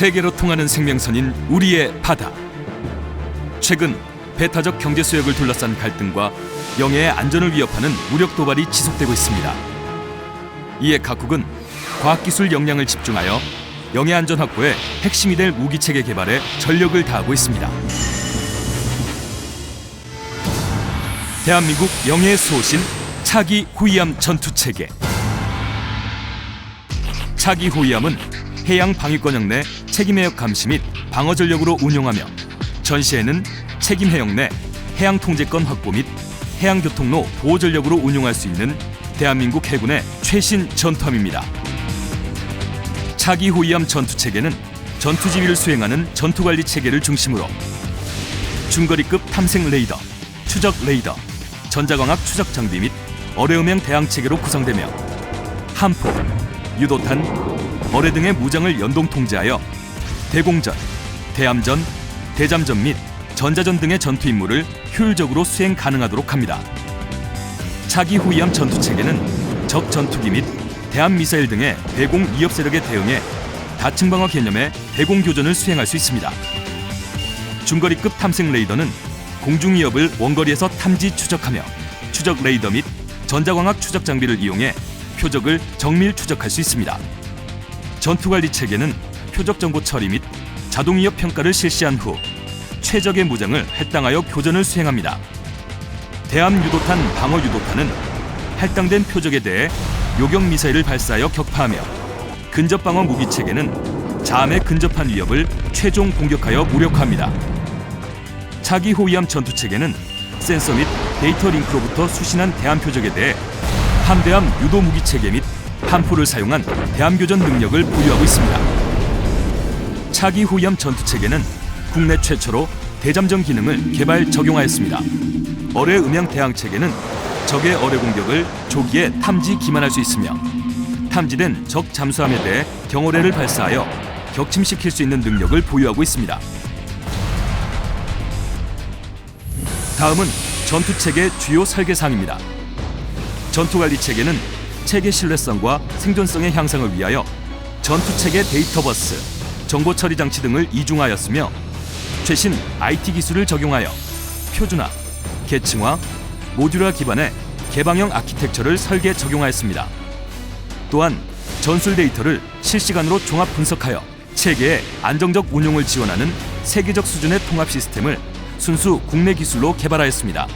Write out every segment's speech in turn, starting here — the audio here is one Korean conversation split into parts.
세계로 통하는 생명선인 우리의 바다. 최근 배타적 경제 수역을 둘러싼 갈등과 영해의 안전을 위협하는 무력 도발이 지속되고 있습니다. 이에 각국은 과학기술 역량을 집중하여 영해 안전 확보에 핵심이 될 무기 체계 개발에 전력을 다하고 있습니다. 대한민국 영해의 수호신 차기 호위함 전투 체계. 차기 호위함은 해양 방위권역 내 책임 해역 감시 및 방어 전력으로 운용하며 전시에는 책임 해역 내 해양 통제권 확보 및 해양 교통로 보호 전력으로 운용할 수 있는 대한민국 해군의 최신 전투함입니다. 차기 호위함 전투 체계는 전투 지휘를 수행하는 전투 관리 체계를 중심으로 중거리급 탐색 레이더, 추적 레이더, 전자광학 추적 장비 및 어뢰음향 대항 체계로 구성되며 함포, 유도탄, 어뢰 등의 무장을 연동 통제하여 대공전, 대함전, 대잠전 및 전자전 등의 전투 임무를 효율적으로 수행 가능하도록 합니다. 차기 호위함 전투 체계는 적 전투기 및 대함 미사일 등의 대공 위협 세력에 대응해 다층 방어 개념의 대공 교전을 수행할 수 있습니다. 중거리급 탐색 레이더는 공중 위협을 원거리에서 탐지 추적하며 추적 레이더 및 전자광학 추적 장비를 이용해 표적을 정밀 추적할 수 있습니다. 전투 관리 체계는 표적 정보 처리 및 자동 위협 평가를 실시한 후 최적의 무장을 할당하여 교전을 수행합니다. 대함 유도탄 방어 유도탄은 할당된 표적에 대해 요격 미사일을 발사하여 격파하며 근접 방어 무기 체계는 자함에 근접한 위협을 최종 공격하여 무력화합니다. 차기 호위함 전투 체계는 센서 및 데이터 링크로부터 수신한 대함 표적에 대해 함대함 유도 무기 체계 및 함포를 사용한 대함 교전 능력을 보유하고 있습니다. 차기 호위함 전투 체계는 국내 최초로 대잠전 기능을 개발 적용하였습니다. 어뢰 음향 대항 체계는 적의 어뢰 공격을 조기에 탐지 기만할 수 있으며 탐지된 적 잠수함에 대해 경어뢰를 발사하여 격침시킬 수 있는 능력을 보유하고 있습니다. 다음은 전투 체계 주요 설계사항입니다. 전투 관리 체계는 체계 신뢰성과 생존성의 향상을 위하여 전투 체계 데이터 버스, 정보 처리 장치 등을 이중화하였으며 최신 IT 기술을 적용하여 표준화, 계층화, 모듈화 기반의 개방형 아키텍처를 설계 적용하였습니다. 또한 전술 데이터를 실시간으로 종합 분석하여 체계의 안정적 운용을 지원하는 세계적 수준의 통합 시스템을 순수 국내 기술로 개발하였습니다.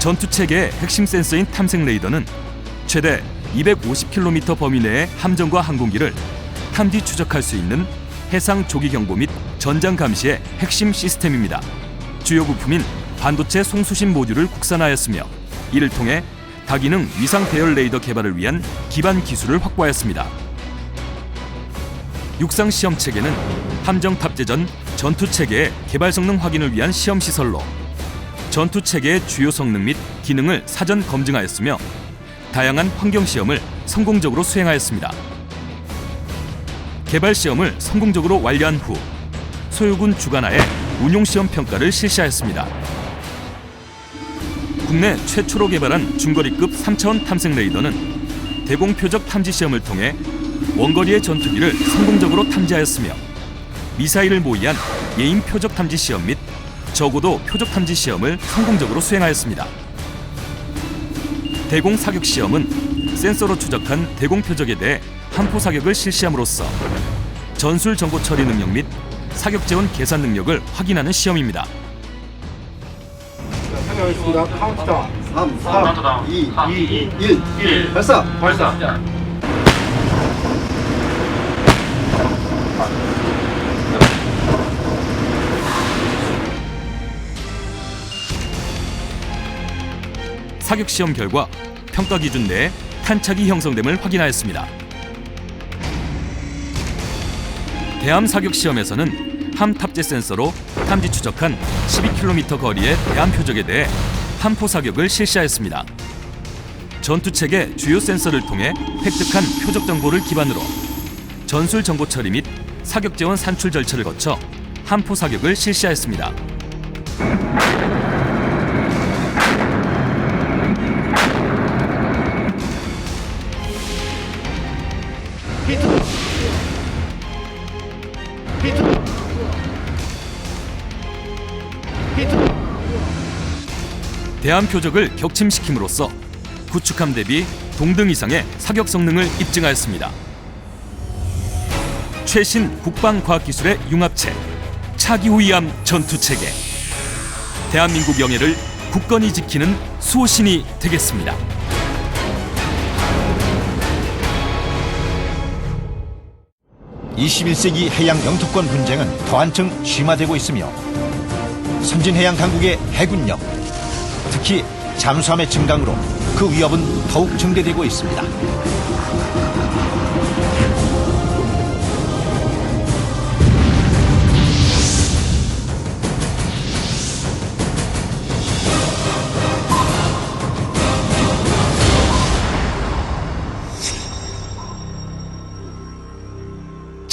전투 체계의 핵심 센서인 탐색 레이더는 최대 250km 범위 내의 함정과 항공기를 탐지 추적할 수 있는 해상 조기 경보 및 전장 감시의 핵심 시스템입니다. 주요 부품인 반도체 송수신 모듈을 국산화하였으며 이를 통해 다기능 위상 배열 레이더 개발을 위한 기반 기술을 확보하였습니다. 육상 시험 체계는 함정 탑재 전 전투 체계의 개발 성능 확인을 위한 시험 시설로 전투 체계의 주요 성능 및 기능을 사전 검증하였으며 다양한 환경 시험을 성공적으로 수행하였습니다. 개발 시험을 성공적으로 완료한 후 소유군 주관하에 운용 시험 평가를 실시하였습니다. 국내 최초로 개발한 중거리급 3차원 탐색 레이더는 대공 표적 탐지 시험을 통해 원거리의 전투기를 성공적으로 탐지하였으며 미사일을 모의한 예인 표적 탐지 시험 및 저고도 표적 탐지 시험을 성공적으로 수행하였습니다. 대공 사격 시험은 센서로 추적한 대공 표적에 대해 함포 사격을 실시함으로써 전술 정보 처리 능력 및 사격 재원 계산 능력을 확인하는 시험입니다. 상영하겠습니다. 카운트다운. 3, 카운트다운. 2, 2, 1. 1. 발사! 발사. 사격 시험 결과 평가 기준 내에 탄착이 형성됨을 확인하였습니다. 대함 사격 시험에서는 함 탑재 센서로 탐지 추적한 12km 거리의 대함 표적에 대해 함포 사격을 실시하였습니다. 전투 체계 주요 센서를 통해 획득한 표적 정보를 기반으로 전술 정보 처리 및 사격 재원 산출 절차를 거쳐 함포 사격을 실시하였습니다. 히트 히트 대한 표적을 격침시킴으로써 구축함 대비 동등 이상의 사격 성능을 입증하였습니다. 최신 국방 과학 기술의 융합체 차기후이함 전투 체계 대한민국 영예를 굳건히 지키는 수호신이 되겠습니다. (21세기) 해양 영토권 분쟁은 더 한층 심화되고 있으며 선진 해양 강국의 해군력 특히 잠수함의 증강으로 그 위협은 더욱 증대되고 있습니다.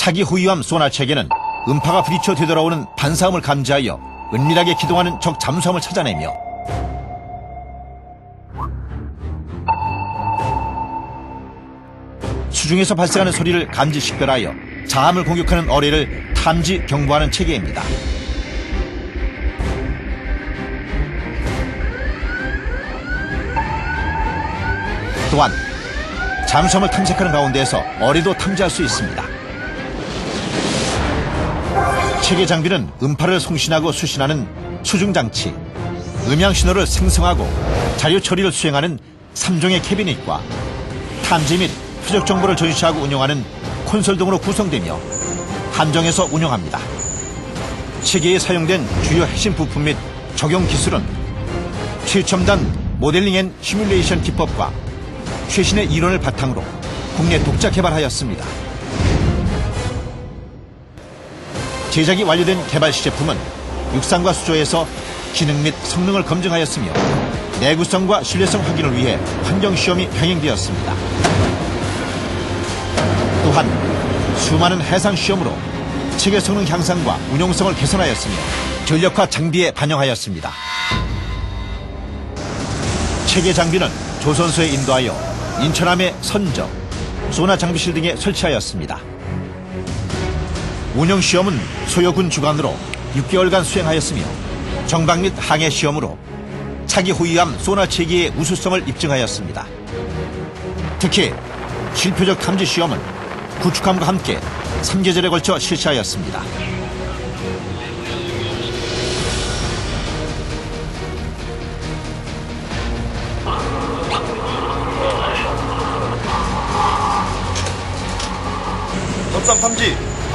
차기 호위함 소나 체계는 음파가 부딪혀 되돌아오는 반사음을 감지하여 은밀하게 기동하는 적 잠수함을 찾아내며 수중에서 발생하는 소리를 감지 식별하여 자함을 공격하는 어뢰를 탐지 경보하는 체계입니다. 또한 잠수함을 탐색하는 가운데에서 어뢰도 탐지할 수 있습니다. 체계 장비는 음파를 송신하고 수신하는 수중 장치, 음향 신호를 생성하고 자료 처리를 수행하는 3종의 캐비닛과 탐지 및 표적 정보를 전시하고 운영하는 콘솔 등으로 구성되며 함정에서 운영합니다. 체계에 사용된 주요 핵심 부품 및 적용 기술은 최첨단 모델링 앤 시뮬레이션 기법과 최신의 이론을 바탕으로 국내 독자 개발하였습니다. 제작이 완료된 개발 시제품은 육상과 수조에서 기능 및 성능을 검증하였으며 내구성과 신뢰성 확인을 위해 환경 시험이 병행되었습니다. 또한 수많은 해상 시험으로 체계 성능 향상과 운용성을 개선하였으며 전력화 장비에 반영하였습니다. 체계 장비는 조선소에 인도하여 인천함의 선적, 소나 장비실 등에 설치하였습니다. 운영 시험은 소요군 주관으로 6개월간 수행하였으며 정박 및 항해 시험으로 차기 호위함 소나 체계의 우수성을 입증하였습니다. 특히 실표적 탐지 시험은 구축함과 함께 3계절에 걸쳐 실시하였습니다.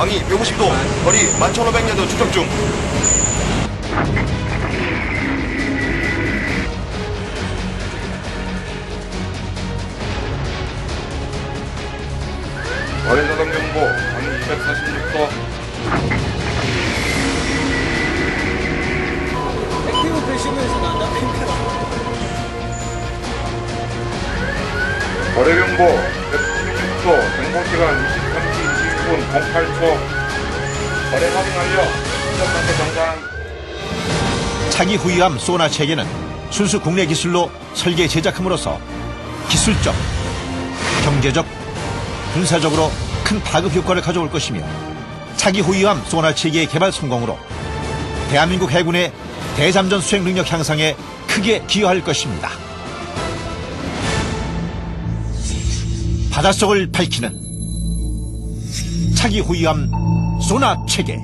방위 묘무식도 거리 11,500야드 추적 중. 거래자동 경보 방위 246도. 거래 경보 116도. 경보 시간 23시 20 분 08초 거래 확인 완료 상태 정상 차기 후위함 소나 체계는 순수 국내 기술로 설계 제작함으로써 기술적, 경제적, 군사적으로 큰 파급 효과를 가져올 것이며 차기 후위함 소나 체계의 개발 성공으로 대한민국 해군의 대잠전 수행 능력 향상에 크게 기여할 것입니다. 바닷속을 밝히는 차기 후위함 소나 체계